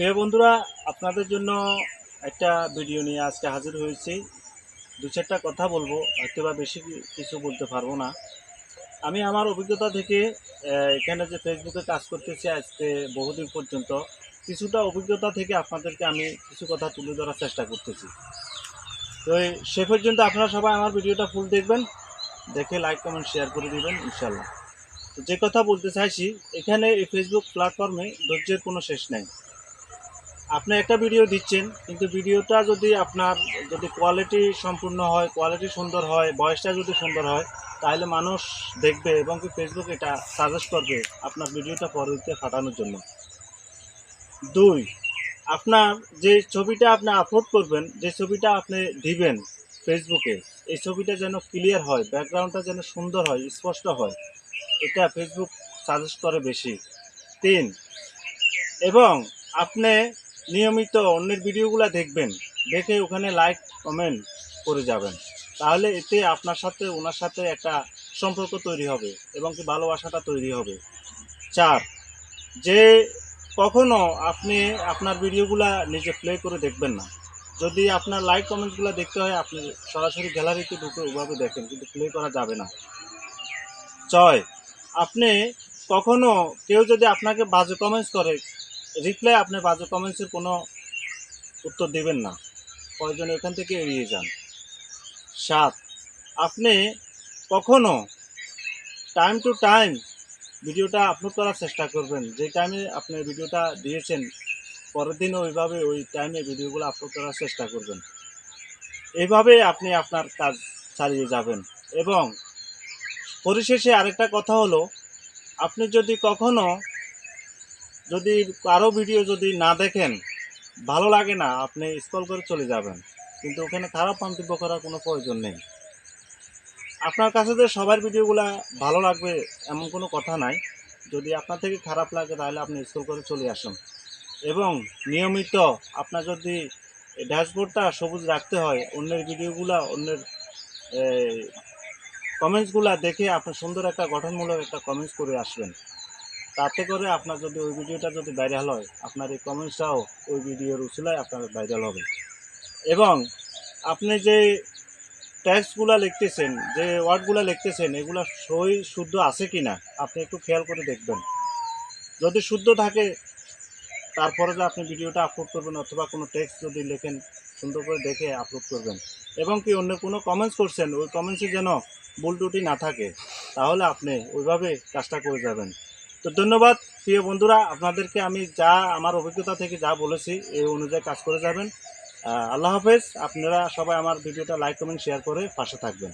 প্রিয় বন্ধুরা, আপনাদের জন্য একটা ভিডিও নিয়ে আজকে হাজির হয়েছি। দু চারটা কথা বলব হয়তো বা বেশি কিছু বলতে পারব না। আমি আমার অভিজ্ঞতা থেকে এখানে যে ফেসবুকে কাজ করতেছি আজকে বহুদিন পর্যন্ত, কিছুটা অভিজ্ঞতা থেকে আপনাদেরকে আমি কিছু কথা তুলে ধরার চেষ্টা করতেছি। তো সে পর্যন্ত আপনারা সবাই আমার ভিডিওটা ফুল দেখবেন, দেখে লাইক কমেন্ট শেয়ার করে দিবেন ইনশাল্লাহ তো যে কথা বলতে চাইছি, এখানে এই ফেসবুক প্ল্যাটফর্মে ধৈর্যের কোনো শেষ নেই। আপনি একটা ভিডিও দিচ্ছেন, কিন্তু ভিডিওটা যদি আপনার যদি কোয়ালিটি সম্পূর্ণ হয় কোয়ালিটি সুন্দর হয় বয়সটা যদি সুন্দর হয়, তাহলে মানুষ দেখবে এবং কি ফেসবুক এটা সাজেস্ট করবে আপনার ভিডিওটা পরবর্তীতে ফাটানোর জন্য। দুই, আপনার যে ছবিটা আপনি আপলোড করবেন, যে ছবিটা আপনি দিবেন ফেসবুকে এই ছবিটা যেন ক্লিয়ার হয় ব্যাকগ্রাউন্ডটা যেন সুন্দর হয়, স্পষ্ট হয়, এটা ফেসবুক সাজেস্ট করে বেশি। তিন, এবং আপনি নিয়মিত অন্যের ভিডিওগুলো দেখবেন, দেখে ওখানে লাইক কমেন্ট করে যাবেন। তাহলে এতে আপনার সাথে, ওনার সাথে একটা সম্পর্ক তৈরি হবে এবং কি ভালোবাসাটা তৈরি হবে। চার, যে কখনো আপনি আপনার ভিডিওগুলা নিজে প্লে করে দেখবেন না। যদি আপনার লাইক কমেন্টগুলো দেখতে হয়, আপনি সরাসরি গ্যালারিতে ঢুকে ওভাবে দেখেন, কিন্তু প্লে করা যাবে না। ছয়, আপনি কখনো কেউ যদি আপনাকে বাজে কমেন্টস করে রিপ্লাই আপনি বাজে কমেন্টসের কোনো উত্তর দেবেন না। প্রয়োজনে এখান থেকে এড়িয়ে যান? সাত। আপনি কখনো টাইম টু টাইম ভিডিওটা আপলোড করার চেষ্টা করবেন। যে টাইমে আপনি ভিডিওটা দিয়েছেন, পরের দিন ওইভাবে ওই টাইমে ভিডিওগুলো আপলোড করার চেষ্টা করবেন। এইভাবে আপনি আপনার কাজ চালিয়ে যাবেন। এবং পরিশেষে আরেকটা কথা হলো, আপনি যদি কখনো যদি কারও ভিডিও যদি না দেখেন, ভালো লাগে না, আপনি স্কল করে চলে যাবেন। কিন্তু ওখানে খারাপ মন্তব্য করার কোনো প্রয়োজন নেই। আপনার কাছে যে সবার ভিডিওগুলো ভালো লাগবে এমন কোনো কথা নাই। যদি আপনার থেকে খারাপ লাগে, তাহলে আপনি স্কল করে চলে আসুন। এবং নিয়মিত আপনার যদি ড্যাশবোর্ডটা সবুজ রাখতে হয়, অন্যের ভিডিওগুলা, অন্যের কমেন্টসগুলা দেখে আপনি সুন্দর একটা গঠনমূলক একটা কমেন্টস করে আসবেন। তাতে করে আপনার যদি ওই ভিডিওটা যদি ভাইরাল হয়, আপনার এই কমেন্টসটাও ওই ভিডিওর উচিলায় আপনার ভাইরাল হবে। এবং আপনি যে ট্যাক্সগুলো লিখতেছেন, যে ওয়ার্ডগুলো লিখতেছেন, এগুলো সই শুদ্ধ আছে কি না আপনি একটু খেয়াল করে দেখবেন। যদি শুদ্ধ থাকে, তারপরে যে আপনি ভিডিওটা আপলোড করবেন অথবা কোনো টেক্সট যদি লেখেন, সুন্দর করে দেখে আপলোড করবেন। এবং কি অন্য কোনো কমেন্টস করছেন, ওই কমেন্টসে যেন ভুল ত্রুটি না থাকে, তাহলে আপনি ওইভাবে কাজটা করে যাবেন। তো ধন্যবাদ, প্রিয় বন্ধুরা। আপনাদেরকে আমি যা, আমার অভিজ্ঞতা থেকে যা বলেছি, এই অনুযায়ী কাজ করে যাবেন। আল্লাহ হাফেজ। আপনারা সবাই আমার ভিডিওটা লাইক কমেন্ট শেয়ার করে পাশে থাকবেন।